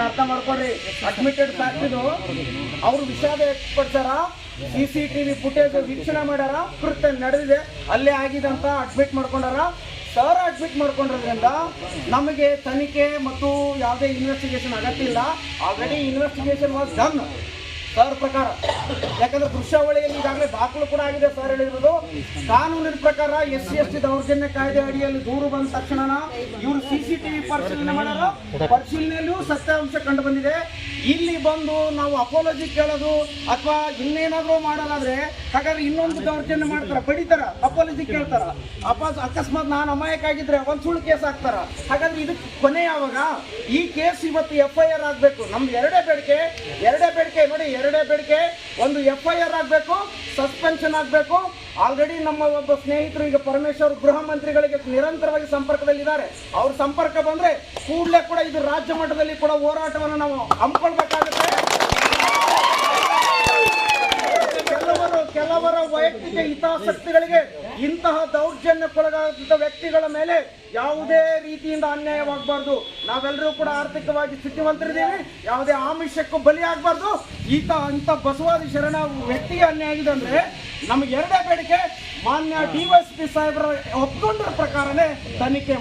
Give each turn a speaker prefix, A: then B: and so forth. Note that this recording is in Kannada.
A: ಇದನ್ನ ಅರ್ಥ ಮಾಡ್ಕೊಡ್ರಿ ಅಡ್ಮಿಟೆಡ್ ಫ್ಯಾಕ್ಟ್ರಿದು ಅವರು ವಿಷಾದ ಎಕ್ಸ್ಪಡ್ತಾರ C C T V footage ವೀಕ್ಷಣೆ ಮಾಡ್ಯಾರ? ಕೃತ್ಯ ನಡೆದಿದೆ. ಅಲ್ಲೇ ಆಗಿದಂತ ಅಡ್ಮಿಟ್ ಮಾಡ್ಕೊಂಡಾರ? ಸರ್ ಅಡ್ಮಿಟ್ ಮಾಡ್ಕೊಂಡಿರೋದ್ರಿಂದ ನಮಗೆ ತನಿಖೆ ಮತ್ತು ಯಾವುದೇ ಇನ್ವೆಸ್ಟಿಗೇಷನ್ ಅಗತ್ಯ ಇಲ್ಲ. Already investigation was done sir ಪ್ರಕಾರ. ಯಾಕಂದ್ರೆ ದೃಶ್ಯಾವಳಿಯಲ್ಲಿ ಈಗಾಗಲೇ ದಾಖಲು ಕೂಡ ಆಗಿದೆ ಸರ್ ಹೇಳಿರೋದು. ಕಾನೂನಿನ ಪ್ರಕಾರ ಎಸ್ ಸಿ ಎಸ್ ಟಿ ದೌರ್ಜನ್ಯ ಕಾಯ್ದೆ ಅಡಿಯಲ್ಲಿ ದೂರು ಬಂದ ತಕ್ಷಣ ಇವರು ಸಿ ಸಿ ಟಿವಿ ಪರಿಶೀಲನೆ ಮಾಡಲು ಪರಿಶೀಲನೆಯಲ್ಲೂ ಸತ್ಯಾಂಶ ಕಂಡು ಬಂದಿದೆ. ಇಲ್ಲಿ ಬಂದು ನಾವು ಅಪೋಲಜಿ ಕೇಳೋದು ಅಥವಾ ಇನ್ನೇನಾದ್ರೂ ಮಾಡೋದಾದ್ರೆ ಹಾಗಾದ್ರೆ ಇನ್ನೊಂದು ದೌರ್ಜನ್ಯ ಮಾಡ್ತಾರ? ಬಡಿತಾರ ಅಪೋಲಜಿ ಕೇಳ್ತಾರ? ಅಪ ಅಕಸ್ಮಾತ್ ನಾನು ಅಮಾಯಕ ಆಗಿದ್ರೆ ಒಂದ್ ಸುಳ್ಳು ಕೇಸ್ ಹಾಕ್ತಾರ? ಹಾಗಾದ್ರೆ ಇದಕ್ಕೆ ಕೊನೆ ಯಾವಾಗ? ಈ ಕೇಸ್ ಇವತ್ತು ಎಫ್ ಐ ಆರ್ ಆಗ್ಬೇಕು. ನಮ್ದು ಎರಡೇ ಬೇಡಿಕೆ. ಎರಡೇ ಬೇಡಿಕೆ ನೋಡಿ ಎರಡೇ ಬೇಡಿಕೆ ಒಂದು ಎಫ್ ಐ ಆರ್ ಆಗಬೇಕು ಸಸ್ಪೆನ್ಷನ್ ಆಗಬೇಕು. ಆಲ್ರೆಡಿ ನಮ್ಮ ಒಬ್ಬ ಸ್ನೇಹಿತರು ಈಗ ಪರಮೇಶ್ವರ್ ಗೃಹ ಮಂತ್ರಿಗಳಿಗೆ ನಿರಂತರವಾಗಿ ಸಂಪರ್ಕದಲ್ಲಿದ್ದಾರೆ. ಅವ್ರ ಸಂಪರ್ಕ ಬಂದರೆ ಕೂಡಲೇ ಕೂಡ ಇದು ರಾಜ್ಯ ಮಟ್ಟದಲ್ಲಿ ಕೂಡ ಹೋರಾಟವನ್ನು ನಾವು ವೈಯಕ್ತಿಕ ಹಿತಾಸಕ್ತಿಗಳಿಗೆ ಇಂತಹ ದೌರ್ಜನ್ಯಕ್ಕೊಳಗಾದಂಥ ವ್ಯಕ್ತಿಗಳ ಮೇಲೆ ಯಾವುದೇ ರೀತಿಯಿಂದ ಅನ್ಯಾಯವಾಗಬಾರ್ದು. ನಾವೆಲ್ಲರೂ ಕೂಡ ಆರ್ಥಿಕವಾಗಿ ಸ್ಥಿತಿವಂತರಿದ್ದೀವಿ. ಯಾವುದೇ ಆಮಿಷಕ್ಕೂ ಬಲಿಯಾಗಬಾರ್ದು. ಈತ ಅಂತ ಬಸವಾದಿ ಶರಣ ವ್ಯಕ್ತಿಗೆ ಅನ್ಯಾಯ ಆಗಿದೆ ಅಂದ್ರೆ ನಮಗೆ ಎರಡೇ ಬೇಡಿಕೆ, ಮಾನ್ಯ ಡಿ ಸಾಹೇಬರ ಒಪ್ಕೊಂಡ್ರ ಪ್ರಕಾರನೇ ತನಿಖೆ